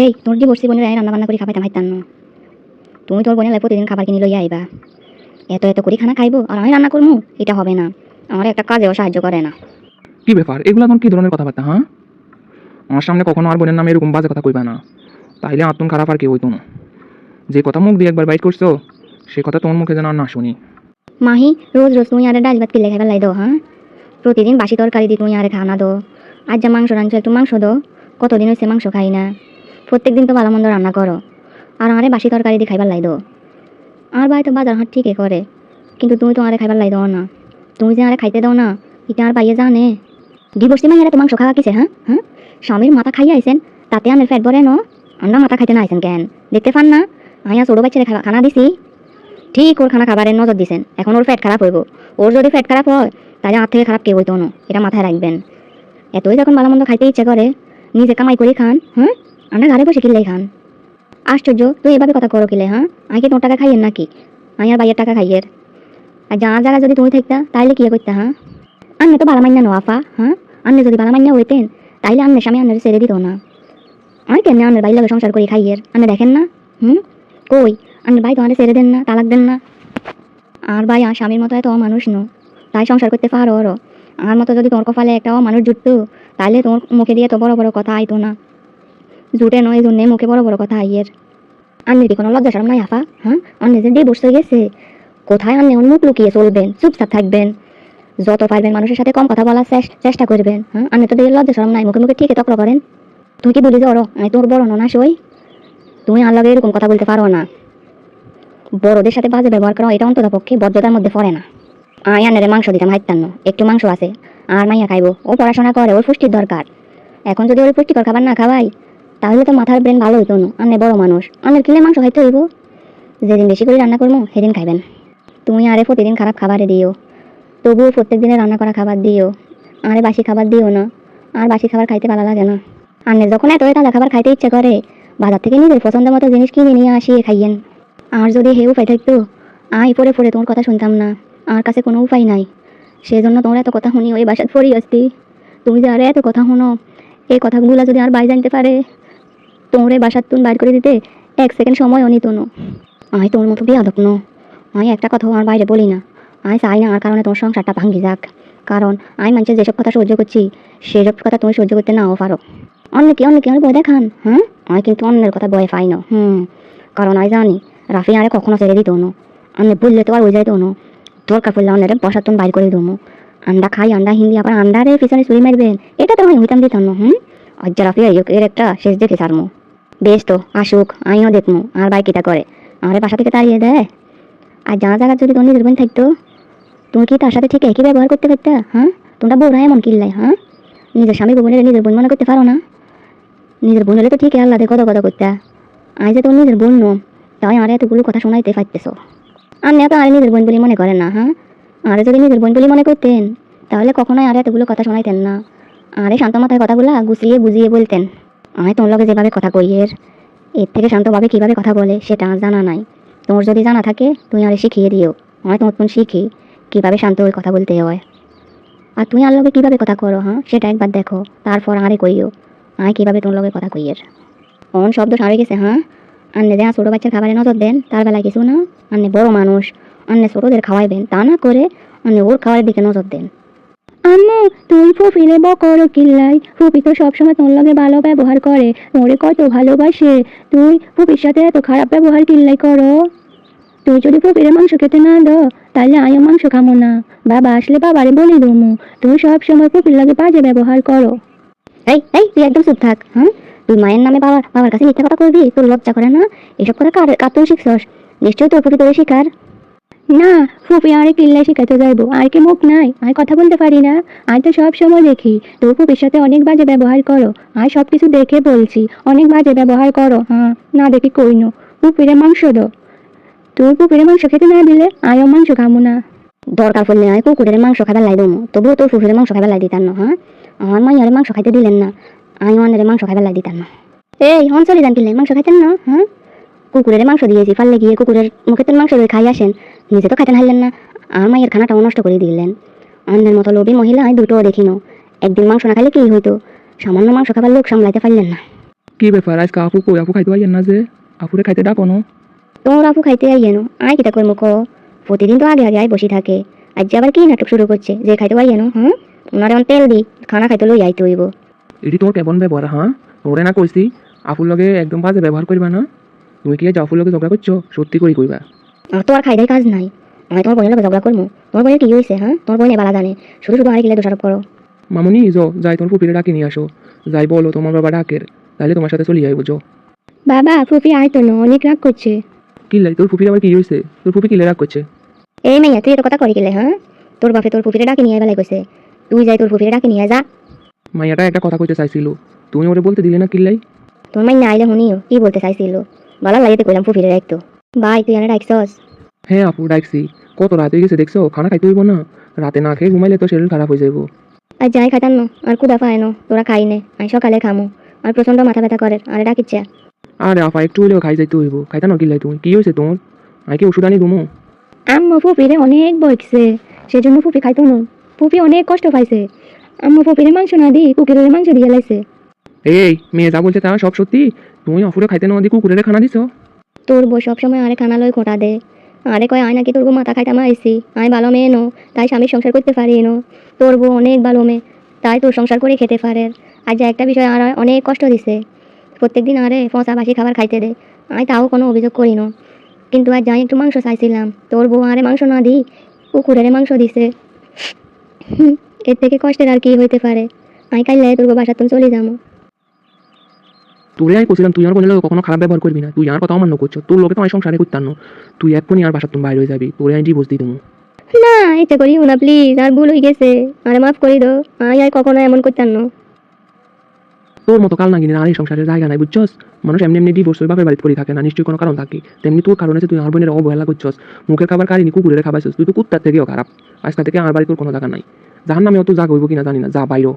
এই তোর যে বসছি বোনের রান্না বান্না করে খাবাইতাম হাইতাম না। তুমি তোর বোনের প্রতিদিন খাবার কিনে লইয়া আইবা। এত এত করে খানা খাইবো আর আমি রান্না করব এটা হবে না। আমার একটা কাজেও সাহায্য করে না। কি ব্যাপার? এগুলো এখন কি ধরনের কথাবার্তা হ্যাঁ? আমার সামনে কখনো আর বোনের নামে এরকম বাজে কথা কইবা না। তাইলে আত্মন খারাপ আর কেউ হইতো না। যে কথা মুখ দিয়ে একবার বাইট করছ সে কথা তোমার মুখে যেন আর না শুনি। মাহি রোজ রোজ তুমি আরে ডাল ভাত কিলে খাইবার লাই দো হ্যাঁ? প্রতিদিন বাসি তরকারি দি তুমি আরে খানা দো আজ যা মাংস রাঁধছো একটু মাংস দো কতদিন হয়েছে মাংস খাই না? প্রত্যেক দিন তো ভালো মন্দ রান্না করো। আর আরে বাসি তরকারি দিয়ে খাইবার লাই দো আর ভাই তো বাজার হাট ঠিকই করে, কিন্তু তুমি তো আরে খাইবার লাই দাও না। তুমি যে আরে খাইতে দাও না, এটা আর পাইয়ে জানে। ডিভোর্সি মাইয়ারা তো মাংস খাওয়া কিসে হ্যাঁ? হ্যাঁ? স্বামীর মাথা খাইয়ে আইছেন, তাতে আনের ফ্যাট ভরে ন। আমরা মাথা খাইতে না আইছেন কেন? দেখতে পান না? আয়া ছোটো বাচ্চারে খানা দিছি। ঠিক ওর খানা খাবারের নজর দিছেন। এখন ওর ফ্যাট খারাপ হইব। ওর যদি ফ্যাট খারাপ হয়, তাহলে আর থেকে খারাপ কেউ হইতো না। এটা মাথায় রাখবেন। এতই যখন ভালো মন্দ খাইতে ইচ্ছে করে, নিজে কামাই করে খান হ্যাঁ? আমরা ঘরে বসে কিনলেই খান। আশ্চর্য, তুই এভাবে কথা করো কিলে হ্যাঁ? আমি কি তোর টাকা খাইয়ের নাকি? আমি আর বাইয়ের টাকা খাইয়ের। আর যা জায়গা যদি তুমি থাকতা, তাইলে কি করতে হ্যাঁ? আন্নে তো ভালো মান্না নো আফা হ্যাঁ? আন্নে যদি ভালো মান্না হইতেন, তাইলে আন্নের স্বামী আন্নের ছেড়ে দিত না। আমি কেমনি আন্নের বাইর লাগে সংসার করি খাইয়ের? আন্নে দেখেন না? হুম? কই? আন্নের ভাই তোমাদের ছেড়ে দেন না, তালাক দেন না। আর ভাই, আর স্বামীর মতো এত মানুষ নো। তাই সংসার করতে পারো ওরও আমার মতো যদি তোমার কপালে একটা মানুষ জুটতো তাহলে তোমার মুখে দিয়ে তো বড় বড় কথা আইতো না। জুটে নয় জন্যে মুখে বড় বড় কথা আইয়ের। কি কোনো লজ্জা সরম নাই আফা হ্যাঁ? আন্নে যে হয়ে গেছে, কোথায় আন্নে মুখ লুকিয়ে চলবেন, চুপচাপ থাকবেন? যত পারবেন মানুষের সাথে কম কথা বলার চেষ্টা করবেন হ্যাঁ? আন্নে তো দিয়ে লজ্জা সরম নাই, মুখে মুখে ঠিকই তক্র করেন। তুমি কি বলি যে আমি তোর বড় ননা সই? তুমি আর লাগে এরকম কথা বলতে পারো না। বড়দের সাথে বাজে ব্যবহার করা এটা অন্তত পক্ষে বদ্ধতার মধ্যে পড়ে না। আয় আন্নারে মাংস দিতাম হাইতান্ন একটু মাংস আছে, আর মাইয়া খাইবো। ও পড়াশোনা করে, ওর পুষ্টির দরকার। এখন যদি ওর পুষ্টিকর খাবার না খাওয়াই তাহলে তো মাথার ব্রেন ভালো হইতো না। আন্নে বড় মানুষ। আন্নের কিলে মাংস খাইতে হইব। যেদিন বেশি করে রান্না করব, সেদিন খাইবেন। তুমি আরে প্রতিদিন খারাপ খাবারে দিও। তবুও প্রত্যেক দিনে রান্না করা খাবার দিও। আরে বাসি খাবার দিও না। আর বাসি খাবার খাইতে ভালো লাগে না। আন্নের যখন এত তাজা খাবার খাইতে ইচ্ছে করে, বাজার থেকে নিজের পছন্দ মতো জিনিস কিনে নিয়ে আসিয়ে খাইয়েন। আর যদি হে উপায় থাকতো আই পরে পরে তোমার কথা শুনতাম না। আর কাছে কোনো উপায় নাই। সেজন্য তোমার এত কথা শুনি ওই বাসাত ফরি আসতি তুমি যে আরে এত কথা শুনো এই কথাগুলো যদি আর বাই জানতে পারে তোমার তুমি বাইর করে দিতে এক সেকেন্ড সময় অনিত নো আমি তোমার মতো বিয়াদক নো। আমি একটা কথাও আমার বাইরে বলি না। আমি চাই না আর কারণে তোমার সংসারটা ভাঙ্গি যাক। কারণ আমি মানুষের যেসব কথা সহ্য করছি, সেসব কথা তুমি সহ্য করতে নাও পারো। অন্য কি অন্য কি আমি বই দেখান হ্যাঁ? আমি কিন্তু অন্যের কথা বয়ে পাই না, হুম। কারণ আমি জানি, রাফি আরে কখনো ছেড়ে দিত না আমি বললে তো আর ওই যাইতো না দরকার পড়লে অন্যের বসার তুমি বাইর করে দেবো আন্ডা খাই, আন্ডা হিন্দি, আবার আন্ডারে পিছনে চুরি মারবেন। এটা তো আমি হইতাম দিতাম না হুম? অজ্জা রাফি, এর একটা শেষ দেখে সারমু বেশ তো, আসুক, আমিও দেখমু, আর ভাই কিটা করে? আমার বাসা থেকে তাড়িয়ে দেয়। আর জানা জায়গা যদি তোমার নিজের বোন থাকতো, তুমি কি তার সাথে ঠিক একই ব্যবহার করতে পারতা হ্যাঁ? তোমরা বউরা এমন কিনলাই হ্যাঁ? নিজের স্বামী বোনের নিজের বোন মনে করতে পারো না? নিজের বোন হলে তো ঠিক আল্লাদে কথা কথা করতে। আজ যে তোমার নিজের বোন নো, তাই আর এতগুলো কথা শোনাইতে পারতেছো। আর তো আর নিজের বোন বলে মনে করেন না হ্যাঁ? আরে যদি নিজের বোন বলে মনে করতেন, তাহলে কখনোই আর এতগুলো কথা শোনাইতেন না। আরে শান্ত মাথায় কথাগুলো গুছিয়ে বুঝিয়ে বলতেন। আমি তোমার লগে যেভাবে কথা কই, এর এর থেকে শান্তভাবে কীভাবে কথা বলে, সেটা জানা নাই। তোমার যদি জানা থাকে তুমি আরে শিখিয়ে দিও। আমি তোমার তুমি শিখি, কীভাবে শান্ত হয়ে কথা বলতে হয়। আর তুমি আর লগে কীভাবে কথা করো হ্যাঁ? সেটা একবার দেখো, তারপর আরে কইও। আমি কীভাবে তোমার লগে কথা কইয়ের অন শব্দ সারে গেছে হ্যাঁ? আন্নে যে ছোটো বাচ্চার খাবারে নজর দেন, তার বেলায় কিছু না। আন্নে বড় মানুষ, আন্নে ছোটোদের খাওয়াইবেন, তা না করে আন্নে ওর খাওয়ার দিকে নজর দেন। আম্মু তুই ফুফিলে বকর কিল্লাই। ফুপি তো সবসময় তোর লগে ভালো ব্যবহার করে তোরে কত ভালোবাসে। তুই ফুপির সাথে এত খারাপ ব্যবহার কিল্লাই করো। তুই যদি ফুপিরে মাংস খেতে না দাও তাহলে আমিও মাংস খামো না। বাবা আসলে বাবারে বলে দমু তুই সবসময় ফুপির লাগে বাজে ব্যবহার করো। এই এই, তুই একদম চুপ থাক হ্যাঁ তুই মায়ের নামে বাবার বাবার কাছে মিথ্যা কথা করবি তোর লজ্জা করে না? এসব কার কার তুই শিখছস? নিশ্চয়ই তোর ফুপি তোরে শিকার। না ফুপি আরে কিল্লাই শিখাতে যাইবো। আর কি মুখ নাই? আমি কথা বলতে পারি না? আমি তো সব সময় দেখি। তোর ফুপির সাথে অনেক বাজে ব্যবহার করো। আমি সব কিছু দেখে বলছি অনেক বাজে ব্যবহার করো। হ্যাঁ না দেখি কইনো ফুপিরে মাংস দো। তোর পুকুরে মাংস খেতে না দিলে আয়ও মাংস খামো না। দরকার পড়লে আমি কুকুরের মাংস খাবার লাই দেবো তবুও তোর ফুফুরের মাংস খাবার লাই দিতাম না হ্যাঁ? আমার মাইয়ারে মাংস খাইতে দিলেন না। আমি অন্যের মাংস খাবার লাই দিতাম না। এই হন চলে যান কিনলে মাংস খাইতেন না হ্যাঁ? কুকুরের মাংস দিয়েছি ফাললে গিয়ে কুকুরের মুখে মাংস দিয়ে খাই আসেন। নিজে তো খাইতে হারলেন না আর মায়ের খানাটাও নষ্ট করে দিলেন। অন্যের মতো লোভী মহিলা দুটোও দেখিনো একদিন মাংস না খাইলে কি হইতো? সামান্য মাংস খাবার লোক সামলাইতে পারলেন না। কি ব্যাপার আজকে আপু কই? আপু খাইতে পাইয়েন না যে? আপুরে খাইতে ডাকো না। তোর আপু খাইতে আই এনো আয় কিতা করব কো? প্রতিদিন তো আগে আগে আয় বসে থাকে। আজ আবার কি নাটক শুরু করছে যে খাইতে পাই এনো হ্যাঁ ওনারে অন তেল দি খানা খাইতে লই আইতে হইব। এটি তোর কেমন ব্যবহার হ্যাঁ? তোরে না কইছি আপুর লগে একদম বাজে ব্যবহার করবা না। তুমি কি আজ লগে ঝগড়া করছ? সত্যি করে কইবা। আর তো আর খাইদাই কাজ নাই। আমি তোমার বোনের লগে ঝগড়া করব তোমার বোনের কি হয়েছে হ্যাঁ? তোমার বোনে বালা জানে। শুধু শুধু আরে গেলে দোষারোপ করো। মামুনি যো যাই তোমার ফুপিরে ডাকি নিয়ে আসো। যাই বলো তোমার বাবা ডাকের। তাহলে তোমার সাথে চলে যাই বুঝো। বাবা ফুপি আয় তো না অনেক রাগ করছে। কি লাই তোর ফুপির আবার কি হয়েছে তোর ফুপি কিলে রাগ করছে? এই মাইয়া তুই এত কথা করি গেলে হ্যাঁ? তোর বাপে তোর ফুপিরে ডাকে নিয়ে বেলায় কইছে। তুই যাই তোর ফুপিরে ডাকে নিয়ে যা। মাইয়াটা একটা কথা কইতে চাইছিল। তুমি ওরে বলতে দিলে না কিল্লাই তোর মাইয়া আইলে শুনিও কি বলতে চাইছিল? ভালো লাগিতে কইলাম ফুপিরে রাখতো ভাই তুই আনে রাখছস হ্যাঁ আপু ডাকছি কত রাত হয়ে গেছে দেখছ? খানা খাইতে হইব না? রাতে না খেয়ে ঘুমাইলে তো শরীর খারাপ হয়ে যাব আর যাই খাইতাম না আর কুদা পায় না তোরা খাই নে আমি সকালে খামু। আর প্রচণ্ড মাথা ব্যথা করে আরে ডাকিচ্ছে। আরে আপা একটু হলেও খাই যাইতে হইব। খাইতা না কিল্লাই তুমি কি হয়েছে তোমার? আমি কি ওষুধ আনি ঘুমো আম্মু ফুপিরে অনেক বইছে সেজন্য ফুপি খাইতো না। ফুপি অনেক কষ্ট পাইছে। আম্মু ফুপিরে মাংস না দি কুকুরের মাংস দিয়ে লাইছে। এই, মেয়ে যা বলছে তা সব সত্যি? তুমি অফুরে খাইতে না দি কুকুরের খানা দিছো? তোর বউ সবসময় আরে খানা লই খোঁটা দে। আরে কয়, আয় নাকি তোর বউ মাথা খাইতাম আইসি আমি ভালো মেয়ে নো, তাই স্বামীর সংসার করতে পারি নো। তোর বউ অনেক ভালো মেয়ে, তাই তোর সংসার করে খেতে পারে। আর যা একটা বিষয় আর অনেক কষ্ট দিছে। প্রত্যেকদিন আরে ফসা বাসি খাবার খাইতে দে। আমি তাও কোনো অভিযোগ করি না। কিন্তু আজ যাই একটু মাংস চাইছিলাম। তোর বউ আরে মাংস না দি কুকুরের মাংস দিছে। এর থেকে কষ্টের আর কি হইতে পারে। আমি কাইলে তোর বাসার তুমি চলে যাব তোরে আমি কছিলাম তুই আর বোনের কখনো খারাপ ব্যবহার করবি না। তুই আর কথা অমান্য করছ তোর লোকে তো আমি সংসারে করতাম না। তুই এক্ষুনি আর বাসার তুমি বাইরে হয়ে যাবি তোরে আমি ডিভোর্স দিই তুমি না এটা করিও না প্লিজ আর ভুল হয়ে গেছে। আরে মাফ করে দাও আমি আর কখনো এমন করতাম না। তোর মতো কাল নাগিনি আর এই সংসারের জায়গা নাই বুঝছস? মানুষ এমনি এমনি ডিভোর্স হয়ে বাপের বাড়িতে পড়ে থাকে না নিশ্চয়ই কোনো কারণ থাকে। তেমনি তোর কারণে তুই আর বোনের অবহেলা করছস মুখের খাবার কারিনি কুকুরের খাবাইছস তুই তো কুত্তার থেকেও খারাপ। আজকে থেকে আর বাড়ি তোর কোনো জায়গা নাই। জাহান নামে অত জাগ হইব কিনা জানি না যা বাইরো।